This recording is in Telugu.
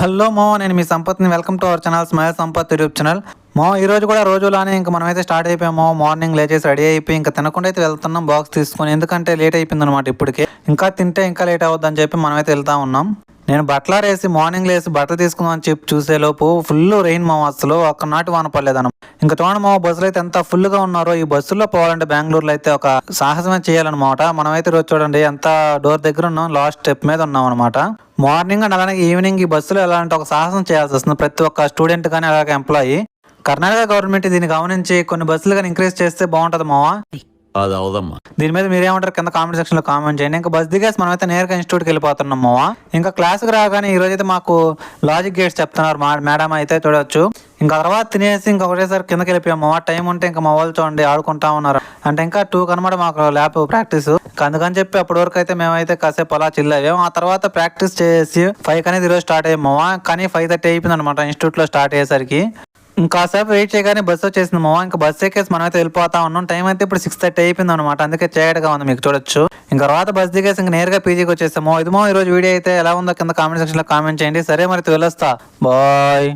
హలో మో నేను మీ సంపత్ని welcome to our channel smile Sampath YouTube channel. మో ఈ రోజు కూడా రోజులానే ఇంకా మనమైతే స్టార్ట్ అయిపోయాము మార్నింగ్ లేచేసి రెడీ అయిపోయి ఇంకా తినకుండా అయితే వెళ్తున్నాం బాక్స్ తీసుకొని. ఎందుకంటే లేట్ అయిపోయింది అనమాట ఇప్పటికే. ఇంకా తింటే ఇంకా లేట్ అవుద్దని అని చెప్పి మనమైతే వెళ్తా ఉన్నాం. నేను బట్టలారేసి మార్నింగ్ లేసి బట్టలు తీసుకుందాం అని చెప్పి చూసే లోపు ఫుల్ రెయిన్ మా అసలు. ఒక్క నాటి వాన పడలేదన్నమాట. ఇంకా చూడండి మా బస్సులు అయితే ఎంత ఫుల్గా ఉన్నారో ఈ బస్సులో పోవాలంటే బెంగళూరులో అయితే ఒక సాహసమే చేయాలన్నమాట. మనమైతే రోజు చూడండి ఎంత డోర్ దగ్గర ఉన్నాం లాస్ట్ స్టెప్ మీద ఉన్నాం అనమాట మార్నింగ్ అండ్ అలాగే ఈవినింగ్ ఈ బస్సులో ఎలాంటి ఒక సాహసం చేయాల్సి వస్తుంది ప్రతి ఒక్క స్టూడెంట్ కానీ అలాగే ఎంప్లాయీ. కర్ణాటక గవర్నమెంట్ దీన్ని గమనించి కొన్ని బస్సులు కానీ ఇంక్రీజ్ చేస్తే బాగుంటది మావా? అది అవదమ్మా. దీని మీద మీరేమంటారు కింద కామెంట్ సెక్షన్లో కామెంట్ చేయండి. ఇంకా బస్ దిగేసి మనమైతే నేరుగా ఇన్స్టిట్యూట్కి వెళ్ళిపోతున్నాం మావా. ఇంకా క్లాస్కి రాగానే ఈ రోజు అయితే మాకు లాజిక్ గేట్స్ చెప్తున్నారు మా మేడం అయితే చూడొచ్చు. ఇంకా తర్వాత తినేసి ఇంకా ఒకటేసారి కిందకి వెళ్ళిపోయాము ఆ టైం ఉంటే ఇంకా మా వాళ్ళు చూడండి ఆడుకుంటా ఉన్నారు. అంటే ఇంకా టూ కనమాట మాకు ల్యాబ్ ప్రాక్టీస్. అందుకని చెప్పి అప్పటి వరకు అయితే మేమైతే కాసేపు అలా చిల్ ఆ తర్వాత ప్రాక్టీస్ చేసి ఫైవ్ అనేది ఈరోజు స్టార్ట్ అయ్యాము కానీ ఫైవ్ థర్టీ అయిపోయింది అనమాట ఇన్స్టిట్యూట్లో స్టార్ట్ అయ్యేసరికి. ఇంకాసేపు వెయిట్ చేయగానే బస్సు వచ్చేసింది. మామ ఇంకా బస్సు ఎక్కేసి మనం అయితే వెళ్ళిపోతా ఉన్నాం. టైం అయితే ఇప్పుడు సిక్స్ థర్టీ అయిపోయింది అనమాట అందుకే చేయడగా ఉంది మీకు చూడొచ్చు. ఇంకా తర్వాత బస్ దిగేసి ఇంకా నేరుగా పీజీకి వచ్చేసాము ఇదిమో ఈ రోజు వీడియో అయితే ఎలా ఉందో కింద కామెంట్ సెక్షన్లో కామెంట్ చేయండి. సరే మరి వెళ్ళొస్తా బాయ్